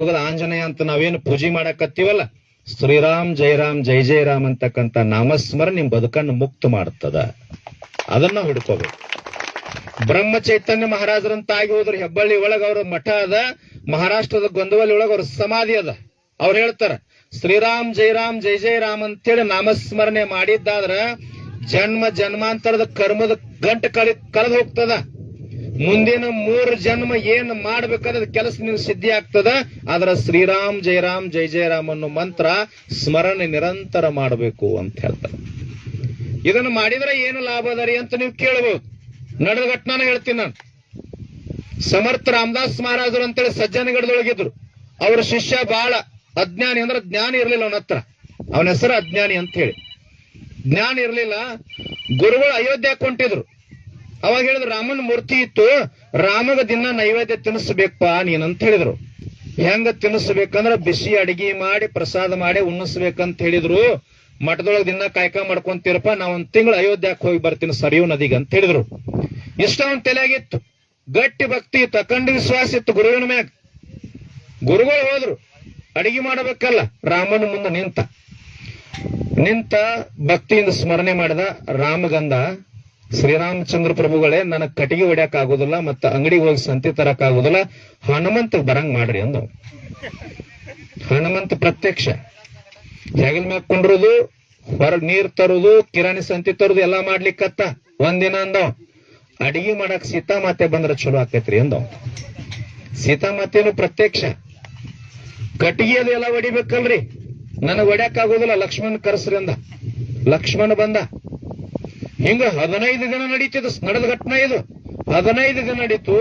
ಆಂಜನೇಯ ಅಂತ ನಾವೇನು ಪೂಜೆ ಮಾಡಕತ್ತೀವಲ್ಲ? ಶ್ರೀರಾಮ್ ಜೈರಾಮ್ ಜೈ ಜಯರಾಮ್ ಅಂತಕ್ಕಂತ ನಾಮಸ್ಮರ ನಿಮ್ ಬದುಕನ್ನು ಮುಕ್ತ ಮಾಡ್ತದ. ಅದನ್ನ ಹುಡ್ಕೋಬೇಕು. ಬ್ರಹ್ಮ ಚೈತನ್ಯ ಮಹಾರಾಜರಂತ ಆಗಿ ಹೋದ್ರು ಹೆಬ್ಬಳ್ಳಿ ಒಳಗ ಅವ್ರ ಮಠ ಅದ, ಮಹಾರಾಷ್ಟ್ರದ ಗೊಂದವಲ್ಲಿ ಒಳಗ ಅವ್ರ ಸಮಾಧಿ ಅದ. ಅವ್ರು ಹೇಳ್ತಾರ, ಶ್ರೀರಾಮ್ ಜೈರಾಮ್ ಜೈ ಜಯರಾಮ್ ಅಂತೇಳಿ ನಾಮಸ್ಮರಣೆ ಮಾಡಿದ್ದಾದ್ರ ಜನ್ಮ ಜನ್ಮಾಂತರದ ಕರ್ಮದ ಗಂಟು ಕಳಿ, ಕಳೆದು ಹೋಗ್ತದ. ಮುಂದಿನ ಮೂರು ಜನ್ಮ ಏನ್ ಮಾಡ್ಬೇಕಾದ್ರೆ ಕೆಲಸ ನಿನ್ ಸಿದ್ಧಿ ಆಗ್ತದ. ಆದ್ರ ಶ್ರೀರಾಮ್ ಜಯರಾಮ್ ಜೈ ಜಯರಾಮ್ ಅನ್ನೋ ಮಂತ್ರ ಸ್ಮರಣೆ ನಿರಂತರ ಮಾಡಬೇಕು ಅಂತ ಹೇಳ್ತಾರೆ. ಇದನ್ನ ಮಾಡಿದ್ರೆ ಏನು ಲಾಭ ಅದ ಅಂತ ನೀವು ಕೇಳಬಹುದು ನಡೆದ ಘಟನಾನ ಹೇಳ್ತೀನಿ ನಾನು. ಸಮರ್ಥ ರಾಮದಾಸ್ ಮಹಾರಾಜರು ಅಂತೇಳಿ ಸಜ್ಜನಗಡದೊಳಗಿದ್ರು. ಅವ್ರ ಶಿಷ್ಯ ಬಾಳ ಅಜ್ಞಾನಿ ಅಂದ್ರೆ ಜ್ಞಾನ ಇರ್ಲಿಲ್ಲ ಅವನ ಹತ್ರ. ಅವನ ಹೆಸರು ಅಜ್ಞಾನಿ ಅಂತ ಹೇಳಿ. ಜ್ಞಾನ ಇರ್ಲಿಲ್ಲ. ಗುರುಗಳು ಅಯೋಧ್ಯೆ ಕೊಂಟಿದ್ರು ಅವಾಗ ಹೇಳಿದ್ರು, ರಾಮನ ಮೂರ್ತಿ ಇತ್ತು, ರಾಮಗ ದಿನ ನೈವೇದ್ಯ ತಿನ್ನಿಸ್ಬೇಕಪ್ಪ ನೀನಂತ ಹೇಳಿದ್ರು. ಹೆಂಗ ತಿನ್ನಿಸ್ಬೇಕಂದ್ರ ಬಿಸಿ ಅಡಿಗೆ ಮಾಡಿ, ಪ್ರಸಾದ ಮಾಡಿ ಉಣ್ಣಿಸ್ಬೇಕಂತ ಹೇಳಿದ್ರು. ಮಠದೊಳಗ ದಿನ ಕಾಯ್ಕ ಮಾಡ್ಕೊಂತೀರಪ್ಪ ನಾ ಒಂದ್ ತಿಂಗಳು ಅಯೋಧ್ಯಕ್ಕೆ ಹೋಗಿ ಬರ್ತೀನಿ, ಸರಿಯು ನದಿಗೆ ಅಂತ ಹೇಳಿದ್ರು. ಇಷ್ಟ ಅವನ್ ತಲೆಯಾಗಿತ್ತು. ಗಟ್ಟಿ ಭಕ್ತಿ ಇತ್ತು, ಅಖಂಡ ವಿಶ್ವಾಸ ಇತ್ತು ಗುರುವಿನ ಮ್ಯಾಗ. ಗುರುಗಳು ಹೋದ್ರು, ಅಡಿಗೆ ಮಾಡಬೇಕಲ್ಲ, ರಾಮನ ಮುಂದೆ ನಿಂತ. ನಿಂತ ಭಕ್ತಿಯಿಂದ ಸ್ಮರಣೆ ಮಾಡಿದ ರಾಮಗಂಧ ಶ್ರೀರಾಮಚಂದ್ರ ಪ್ರಭುಗಳೇ, ನನಗ್ ಕಟಿಗೆ ಹೊಡ್ಯಾಕ ಆಗುದಿಲ್ಲ ಮತ್ತ ಅಂಗಡಿಗೆ ಹೋಗಿ ಸಂತಿ ತರಕ್ ಆಗುದಿಲ್ಲ ಹನುಮಂತ ಬರಂಗ್ ಮಾಡ್ರಿ ಅಂದ ಹನುಮಂತ ಪ್ರತ್ಯಕ್ಷ. ಹೆಗಲ್ ಮ್ಯಾಗ ಕುಂಡ್ರುದು, ಹೊರಗ್ ನೀರ್ ತರುದು, ಕಿರಾಣಿ ಸಂತಿ ತರುದು, ಎಲ್ಲಾ ಮಾಡ್ಲಿಕ್ಕತ್ತ ಒಂದಿನ ಅಂದವ್ ಅಡಿಗೆ ಮಾಡಕ್ ಸೀತಾಮಾತೆ ಬಂದ್ರ ಚಲೋ ಆಕೈತ್ರಿ ಅಂದವ್ ಸೀತಾಮಾತೆನು ಪ್ರತ್ಯಕ್ಷ. ಕಟ್ಟಿಗೆ ಅದು ಎಲ್ಲ ಹೊಡಿಬೇಕಲ್ರಿ. ನನಗ್ ಹೊಡ್ಯಾಕ ಆಗೋದಿಲ್ಲ ಲಕ್ಷ್ಮಣ್ ಕರ್ಸ್ರಿ ಅಂದ. ಲಕ್ಷ್ಮಣ ಬಂದ. ಹಿಂಗ ಹದಿನೈದು ದಿನ ನಡೀತಿದ್ದು ನಡೆದ ಘಟನೆ ಇದು. ಹದಿನೈದು ದಿನ ನಡೀತು.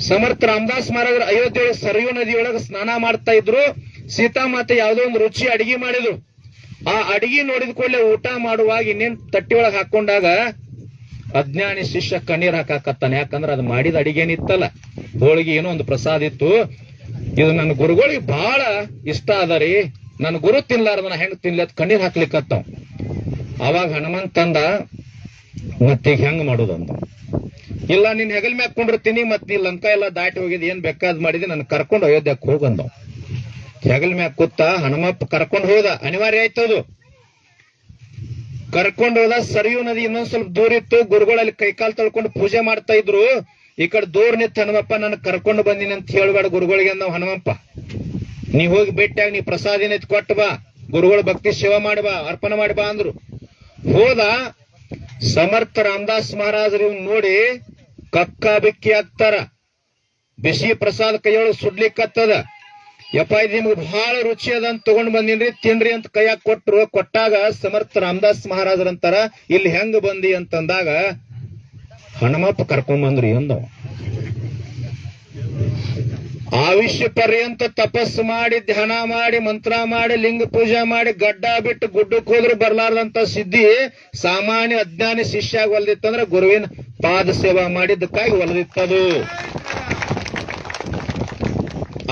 ಸಮರ್ಥ ರಾಮದಾಸ್ ಮಹಾರಾಜರು ಅಯೋಧ್ಯೆ ಸರಯೂ ನದಿಯೊಳಗೆ ಸ್ನಾನ ಮಾಡ್ತಾ ಇದ್ರು. ಸೀತಾಮಾತೆ ಯಾವುದೋ ಒಂದು ರುಚಿ ಅಡಿಗೆ ಮಾಡಿದ್ರು. ಆ ಅಡಿಗೆ ನೋಡಿದ ಕೂಡಲೇ ಊಟ ಮಾಡುವಾಗ ಇನ್ನೇನ್ ತಟ್ಟಿ ಹಾಕೊಂಡಾಗ ಅಜ್ಞಾನಿ ಶಿಷ್ಯ ಕಣ್ಣೀರ್ ಹಾಕಾಕತ್ತಾನೆ. ಯಾಕಂದ್ರೆ ಅದು ಮಾಡಿದ ಅಡಿಗೆನಿತ್ತಲ್ಲ ಹೋಳಿಗೆ ಏನೋ ಒಂದು ಪ್ರಸಾದ ಇತ್ತು. ಇದು ನನ್ನ ಗುರುಗಳಿಗೆ ಬಹಳ ಇಷ್ಟ ಅದ ರೀ. ನನ್ನ ಗುರು ತಿನ್ಲಾರ್ದನ ಹೆಂಗ್ ತಿನ್ಲತ್ ಕಣ್ಣೀರ್ ಹಾಕ್ಲಿಕ್ಕತ್ತಾವ್ ಅವಾಗ ಹನುಮಂತಂದ ಮತ್ತೀಗ ಹೆಂಗ್ ಮಾಡುದಂದ ಇಲ್ಲ, ನೀನ್ ಹೆಗಲ್ ಮ್ಯಾಗ ಕೊಂಡಿರ್ತೀನಿ ಮತ್ ನೀ ಲಂಕಾ ಎಲ್ಲ ದಾಟಿ ಹೋಗಿದ್, ಏನ್ ಬೇಕಾದ್ ಮಾಡಿದಿ, ನನ್ ಕರ್ಕೊಂಡು ಅಯೋಧ್ಯಕ್ಕೆ ಹೋಗಂದ ಹೆಗಲ್ ಮ್ಯಾಗ ಕೂತ ಹನುಮಪ್ಪ ಕರ್ಕೊಂಡು ಹೋದ. ಅನಿವಾರ್ಯ ಆಯ್ತದು ಕರ್ಕೊಂಡು ಹೋದ, ಸರಿಯು ನದಿ ಇನ್ನೊಂದ್ ಸ್ವಲ್ಪ ದೂರ ಇತ್ತು, ಗುರುಗಳಲ್ಲಿ ಕೈಕಾಲ್ ತೊಳ್ಕೊಂಡು ಪೂಜೆ ಮಾಡ್ತಾ ಇದ್ರು. ಈ ಕಡೆ ದೂರ ನಿಂತ ಹನುಮಪ್ಪ, ನಾನು ಕರ್ಕೊಂಡು ಬಂದಿನಿ ಅಂತ ಹೇಳ್ಬೇಡ ಗುರುಗಳಿಗೆ ಅಂದ ಹನುಮಪ್ಪ ನೀ ಹೋಗಿ ಭೇಟಿಯಾಗಿ ನೀ ಪ್ರಸಾದಿನ ಕೊಟ್ಟು ಬಾ. ಗುರುಗಳು ಭಕ್ತಿ ಸೇವಾ ಮಾಡಿ ಬಾ, ಅರ್ಪಣೆ ಮಾಡಿ ಬಾ ಅಂದ್ರು. ಹೋದ ಸಮರ್ಥ ರಾಮದಾಸ್ ಮಹಾರಾಜರು ನೋಡಿ, ಕಕ್ಕ ಬಿಕ್ಕಿ ಆಗ್ತಾರ ಬಿಸಿ ಪ್ರಸಾದ ಕೈಯೊಳಗೆ ಸುಡ್ಲಿಕ್ಕತ್ತದ. ಯಪ್ಪ, ಇದು ನಿಮ್ಗೆ ಬಹಳ ರುಚಿ ಅದ ಅಂತ ತಗೊಂಡ್ ಬಂದಿನ್ರಿ, ತಿನ್ರಿ ಅಂತ ಕೈಯಾಗ ಕೊಟ್ರು. ಕೊಟ್ಟಾಗ ಸಮರ್ಥ ರಾಮದಾಸ್ ಮಹಾರಾಜರಂತಾರ, ಇಲ್ಲಿ ಹೆಂಗ್ ಬಂದಿ ಅಂತಂದಾಗ, ಹಣಮಪ್ಪ ಕರ್ಕೊಂಡ್ ಬಂದ್ರಿ ಅಂದವ ಆವಿಷ್ಯ ಪರ್ಯಂತ ತಪಸ್ಸು ಮಾಡಿ, ಧ್ಯಾನ ಮಾಡಿ, ಮಂತ್ರ ಮಾಡಿ, ಲಿಂಗ ಪೂಜೆ ಮಾಡಿ, ಗಡ್ಡ ಬಿಟ್ಟು ಗುಡ್ಡಕ್ಕೆ ಹೋದ್ರೆ ಬರ್ಲಾರ್ದಂತ ಸಿದ್ಧಿ ಸಾಮಾನ್ಯ ಅಜ್ಞಾನಿ ಶಿಷ್ಯ ಒಲ್ದಿತ್ತಂದ್ರೆ ಗುರುವಿನ ಪಾದ ಸೇವಾ ಮಾಡಿದ್ದಕ್ಕಾಗಿ ಒಲದಿತ್ತದು.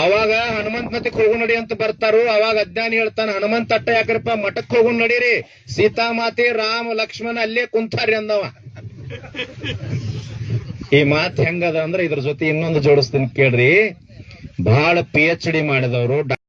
ಅವಾಗ ಹನುಮಂತ ಮತ್ತೆ ಹೋಗು ನಡಿ ಅಂತ ಬರ್ತಾರು. ಅವಾಗ ಅಜ್ಞಾನಿ ಹೇಳ್ತಾನೆ, ಹನುಮಂತ ಅಟ್ಟ ಯಾಕ್ರಪ್ಪ, ಮಠಕ್ಕೆ ಹೋಗು ನಡೀರಿ. ಸೀತಾಮಾತೆ ರಾಮ, ಲಕ್ಷ್ಮಣ ಅಲ್ಲೇ ಕುಂತಾರಿ ಅಂದವ. ಈ ಮಾತ್ ಹೆಂಗದ ಅಂದ್ರೆ ಇದ್ರ ಜೊತೆ ಇನ್ನೊಂದು ಜೋಡಿಸ್ತೀನಿ ಕೇಳ್ರಿ. ಬಹಳ ಪಿ ಎಚ್ ಡಿ